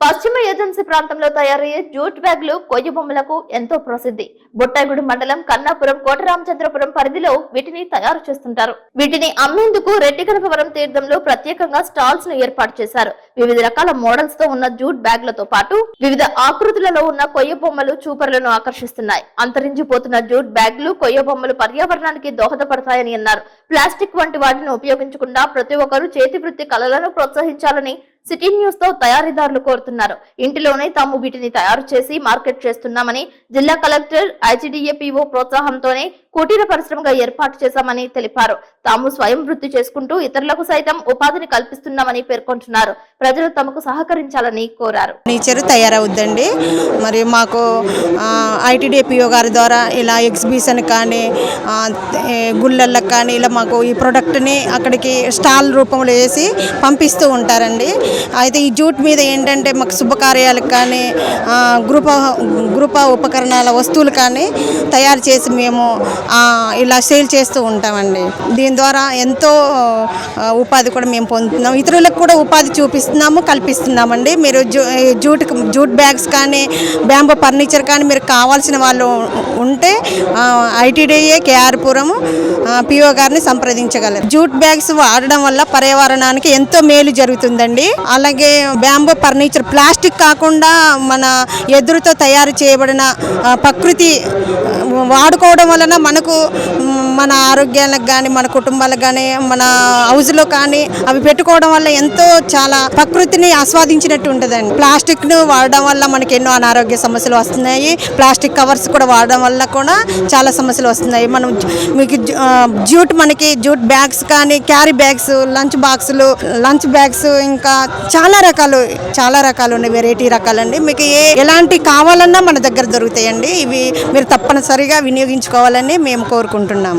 పశ్చిమ ఏజెన్సీ ప్రాంతంలో తయారయ్యే జూట్ బ్యాగులు కొయ్య బొమ్మలకు ఎంతో ప్రసిద్ధి. బొట్టాయిగూడి మండలం కన్నాపురం కోటరామచంద్రపురం పరిధిలో వీటిని తయారు చేస్తుంటారు. వీటిని అమ్మేందుకు రెడ్డి కనకవరం తీర్థంలో ప్రత్యేకంగా స్టాల్స్ను ఏర్పాటు చేశారు. వివిధ రకాల మోడల్స్తో ఉన్న జూట్ బ్యాగులతో పాటు వివిధ ఆకృతులలో ఉన్న కొయ్య బొమ్మలు చూపరులను ఆకర్షిస్తున్నాయి. అంతరించిపోతున్న జూట్ బ్యాగులు కొయ్య బొమ్మలు పర్యావరణానికి దోహదపడతాయని అన్నారు. ప్లాస్టిక్ వంటి వాటిని ఉపయోగించకుండా ప్రతి ఒక్కరూ చేతి వృత్తి కళలను ప్రోత్సహించాలని సిటీ న్యూస్తో తయారీదారులు కోరుతున్నారు. ఇంటిలోనే తాము వీటిని తయారు చేసి మార్కెట్ చేస్తున్నామని జిల్లా కలెక్టర్ ఐజీడీఏ పీఓ ప్రోత్సాహంతోనే కుటీర పరిశ్రమగా ఏర్పాటు చేశామని తెలిపారు. తాము స్వయం వృత్తి చేసుకుంటూ ఇతరులకు సైతం ఉపాధిని కల్పిస్తున్నామని పేర్కొంటున్నారు. ప్రజలు తమకు సహకరించాలని కోరారు. నేచర్ తయారవుద్దండి. మరి మాకు ఐటీడీపీఓ గారి ద్వారా ఇలా ఎగ్జిబిషన్ కానీ ఆ, కానీ ఇలా మాకు ఈ ప్రోడక్ట్ని అక్కడికి స్టాల్ రూపంలో వేసి పంపిస్తూ ఉంటారండి. అయితే ఈ జూట్ మీద ఏంటంటే మాకు శుభకార్యాలకు కానీ గ్రూప గృహ గృహ ఉపకరణాల వస్తువులు కానీ తయారు చేసి మేము ఇలా సేల్ చేస్తూ ఉంటామండి. దీని ద్వారా ఎంతో ఉపాధి కూడా మేము పొందుతున్నాం. ఇతరులకు కూడా ఉపాధి చూపిస్తున్నాము కల్పిస్తున్నామండి. మీరు జూ జూట్ జూట్ బ్యాగ్స్ కానీ బ్యాంబో ఫర్నిచర్ కానీ మీరు కావాల్సిన వాళ్ళు ఉంటే ఐటీడీఏ కేఆర్పురం పిఓ గారిని సంప్రదించగలరు. జూట్ బ్యాగ్స్ వాడడం వల్ల పర్యావరణానికి ఎంతో మేలు జరుగుతుందండి. అలాగే బ్యాంబో ఫర్నిచర్ ప్లాస్టిక్ కాకుండా మన ఎదురుతో తయారు చేయబడిన ప్రకృతి వాడుకోవడం వలన మనకు మన ఆరోగ్యాలకు కానీ మన కుటుంబాలకు కానీ మన హౌస్లో కానీ అవి పెట్టుకోవడం వల్ల ఎంతో చాలా ప్రకృతిని ఆస్వాదించినట్టు ఉంటుందండి. ప్లాస్టిక్ను వాడడం వల్ల మనకి ఎన్నో అనారోగ్య సమస్యలు వస్తున్నాయి. ప్లాస్టిక్ కవర్స్ కూడా వాడడం వల్ల కూడా చాలా సమస్యలు వస్తున్నాయి. మనం మీకు జూ- మనకి జ్యూట్ బ్యాగ్స్ కానీ క్యారీ బ్యాగ్స్ లంచ్ బాక్సులు లంచ్ బ్యాగ్స్ ఇంకా చాలా రకాలు చాలా రకాలు ఉన్నాయి. వెరైటీ రకాలండి. మీకు ఏ ఎలాంటి కావాలన్నా మన దగ్గర దొరుకుతాయండి. ఇవి మీరు తప్పనిసరిగా వినియోగించుకోవాలని మేము కోరుకుంటున్నాము.